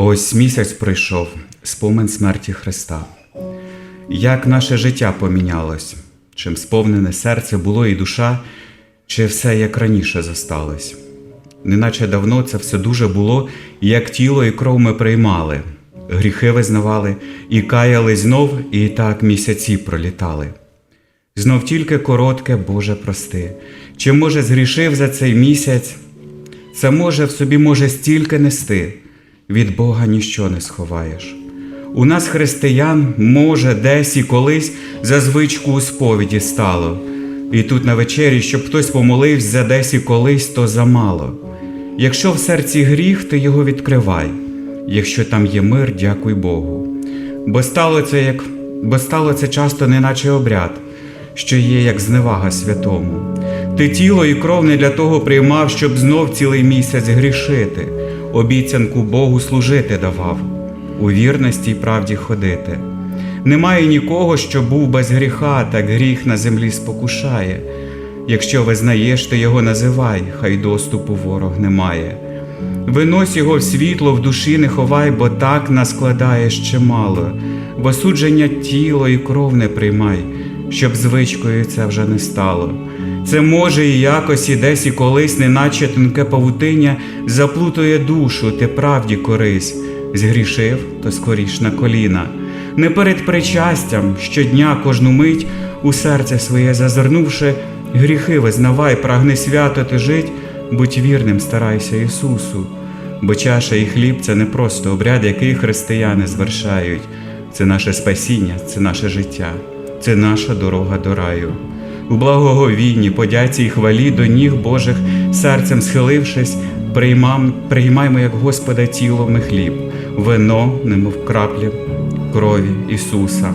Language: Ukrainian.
Ось місяць пройшов, спомин смерті Христа. Як наше життя помінялось, чим сповнене серце було і душа, чи все як раніше зосталось? Неначе давно це все дуже було, як тіло і кров ми приймали, гріхи визнавали і каяли знов, і так місяці пролітали. Знов тільки коротке, Боже, прости, чи може згрішив за цей місяць, це може в собі може стільки нести, від Бога ніщо не сховаєш. У нас, християн, може, десь і колись за звичку у сповіді стало, і тут на вечері, щоб хтось помолився за десь і колись, то замало. Якщо в серці гріх, ти його відкривай, якщо там є мир, дякуй Богу. Бо стало це як бо стало це часто неначе обряд, що є як зневага святому. Ти тіло і кров не для того приймав, щоб знов цілий місяць грішити, обіцянку Богу служити давав, у вірності й правді ходити. Немає нікого, що був без гріха, так гріх на землі спокушає. Якщо визнаєш, ти його називай, хай доступу ворог не має. Винось його в світло, в душі не ховай, бо так наскладаєш чимало, бо судження тіло і кров не приймай, щоб звичкою це вже не стало. Це може і якось і десь і колись, неначе тонке павутиння, заплутує душу, ти правді корись, згрішив, то скоріш на коліна. Не перед причастям щодня кожну мить у серце своє зазирнувши, гріхи визнавай, прагни свято ти жить, будь вірним, старайся Ісусу. Бо чаша і хліб це не просто обряд, який християни звершають. Це наше спасіння, це наше життя, це наша дорога до раю. У благоговінні, подяці й хвалі до ніг Божих, серцем схилившись, приймам, приймаймо, як Господа тіло ми хліб, вино, немов краплі крові Ісуса.